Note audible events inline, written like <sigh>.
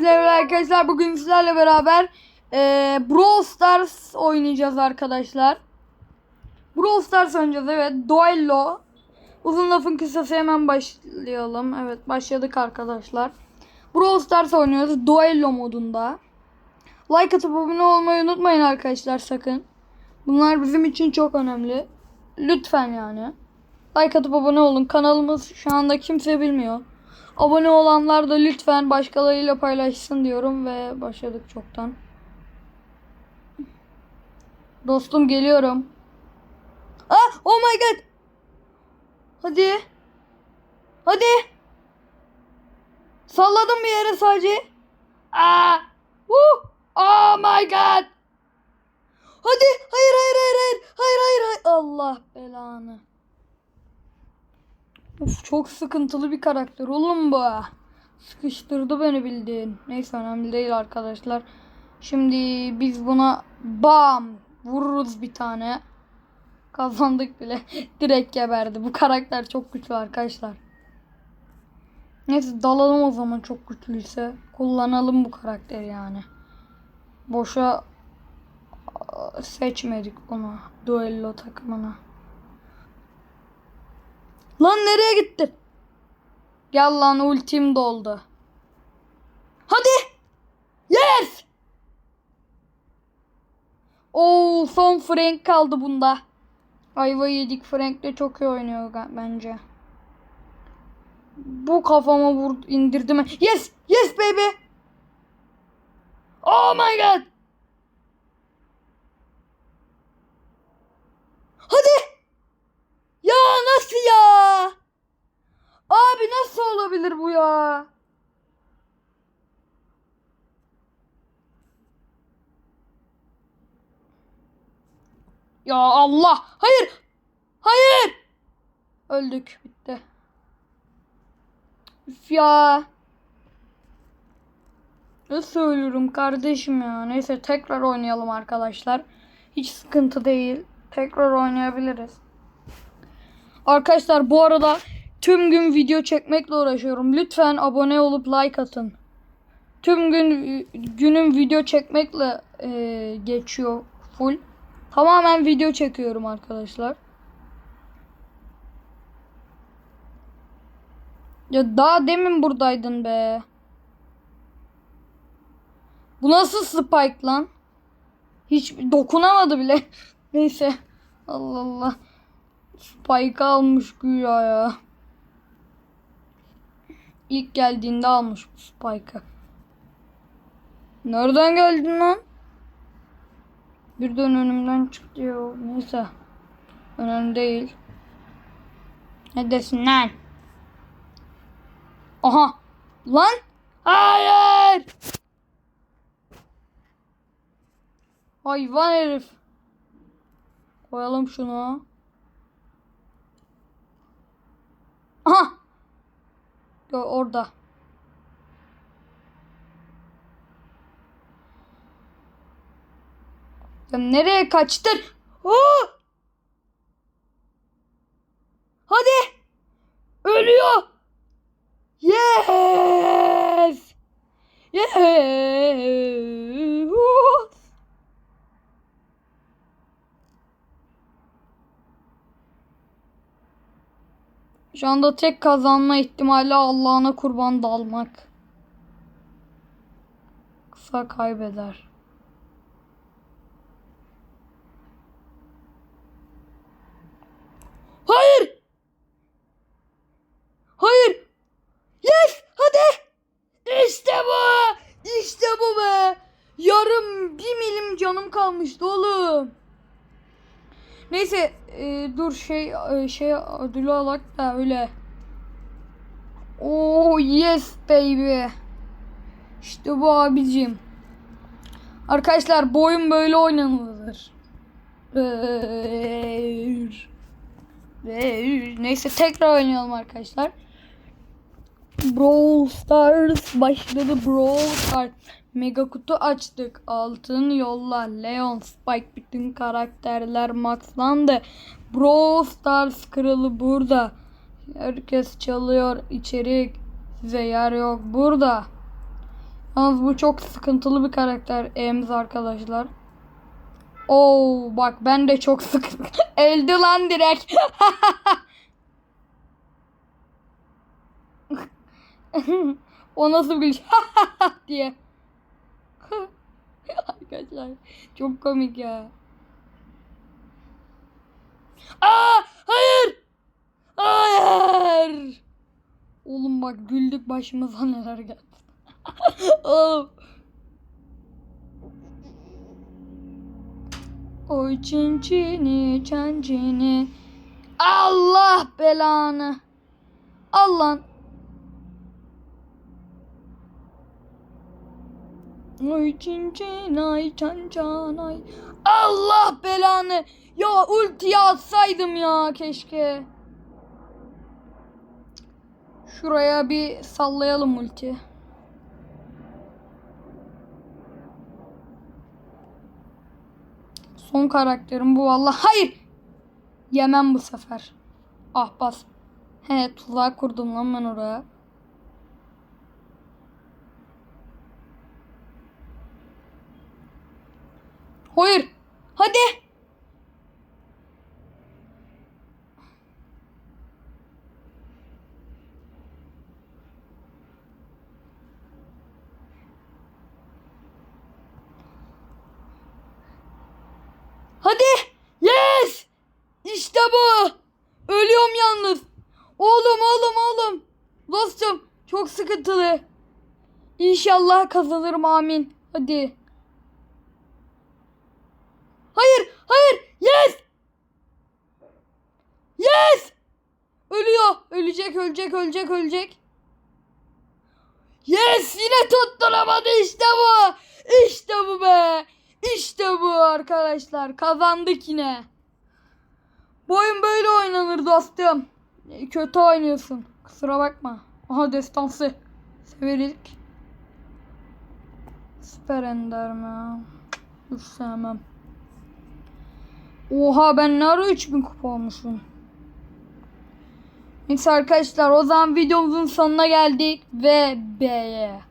Merhaba arkadaşlar bugün sizlerle beraber e, Brawl Stars oynayacağız arkadaşlar. Brawl Stars oynayacağız evet. Duello. Uzun lafın kısası hemen başlayalım. Evet başladık arkadaşlar. Brawl Stars oynuyoruz Duello modunda. Like atıp abone olmayı unutmayın arkadaşlar sakın. Bunlar bizim için çok önemli. Lütfen yani. Like atıp abone olun. Kanalımız şu anda kimse bilmiyor. Abone olanlar da lütfen başkalarıyla paylaşsın diyorum ve başladık çoktan. Dostum geliyorum. Ah, oh my god. Hadi. Hadi. Salladım bir yere sadece. Ah. Woo. Oh my god. Hadi. Hayır hayır hayır hayır. Hayır hayır hayır. Allah belanı. Of çok sıkıntılı bir karakter oğlum bu. Sıkıştırdı beni bildiğin. Neyse önemli değil arkadaşlar. Şimdi biz buna bam vururuz bir tane. Kazandık bile. <laughs> Direkt geberdi. Bu karakter çok güçlü arkadaşlar. Neyse dalalım o zaman çok güçlüyse. Kullanalım bu karakteri yani. Boşa seçmedik bunu. Duello takımına. Lan nereye gittin? Gel lan ultim doldu. Hadi. Yes. Oo son Frank kaldı bunda. Ayva yedik. Frank de çok iyi oynuyor bence. Bu kafama vur indirdi mi? Yes! Yes baby! Oh my god! Hadi! Ya nasıl ya? Abi nasıl olabilir bu ya? Ya Allah! Hayır! Hayır! Öldük. Bitti. Üf ya. Nasıl ölürüm kardeşim ya? Neyse tekrar oynayalım arkadaşlar. Hiç sıkıntı değil. Tekrar oynayabiliriz. Arkadaşlar bu arada tüm gün video çekmekle uğraşıyorum. Lütfen abone olup like atın. Tüm gün günüm video çekmekle e, geçiyor full. Tamamen video çekiyorum arkadaşlar. Ya daha demin buradaydın be. Bu nasıl spike lan? Hiç dokunamadı bile. <laughs> Neyse. Allah Allah. Spike almış güya ya. İlk geldiğinde almış bu Spike'ı. Nereden geldin lan? Birden önümden çıktı ya. Neyse. Önemli değil. Ne desin lan? Aha. Lan. Hayır. Hayvan herif. Koyalım şunu. Aha. Orada. Sen nereye kaçtın? Oo! Hadi. Ölüyor. Yes. Yes. Şu anda tek kazanma ihtimali Allah'ına kurban dalmak. Kısa kaybeder. Hayır! Hayır! Yes! Hadi! İşte bu! İşte bu be! Yarım bir milim canım kalmıştı oğlum. Neyse e, dur şey e, şey ödülü alak da öyle. Oh yes baby. İşte bu abicim. Arkadaşlar bu oyun böyle oynanılır. Neyse tekrar oynayalım arkadaşlar. Brawl Stars başladı Brawl Stars. Mega kutu açtık. Altın yolla. Leon, Spike bütün karakterler maxlandı. Brawl Stars kralı burada. Herkes çalıyor içerik. Size yer yok burada. Yalnız bu çok sıkıntılı bir karakter Ems arkadaşlar. Oo bak ben de çok sıkıntı. <laughs> Öldü lan direkt. <laughs> <laughs> o nasıl bir <laughs> diye. <laughs> Arkadaşlar çok komik ya. Aa hayır. Hayır. Oğlum bak güldük başımıza neler geldi. Oğlum. Oy çinçini çancini. Allah belanı. Allah'ın. Oy çinçinay çançanay. Allah belanı. Ya ultiyi atsaydım ya keşke. Şuraya bir sallayalım ulti. Son karakterim bu valla. Hayır. Yemem bu sefer. Ah bas. He tuzak kurdum lan ben oraya. Hayır. Hadi. Hadi. Yes. İşte bu. Ölüyorum yalnız. Oğlum oğlum oğlum. Dostum çok sıkıntılı. İnşallah kazanırım amin. Hadi. Hayır hayır. Yes. Yes. Ölüyor. Ölecek ölecek ölecek ölecek. Yes yine tutturamadı işte bu. İşte bu be. İşte bu arkadaşlar. Kazandık yine. Bu oyun böyle oynanır dostum. Kötü oynuyorsun. Kusura bakma. Aha destansı. Severik. Süper ender mi? Hiç sevmem. Oha ben ne ara 3000 kupa olmuşum. Neyse arkadaşlar o zaman videomuzun sonuna geldik ve B'ye.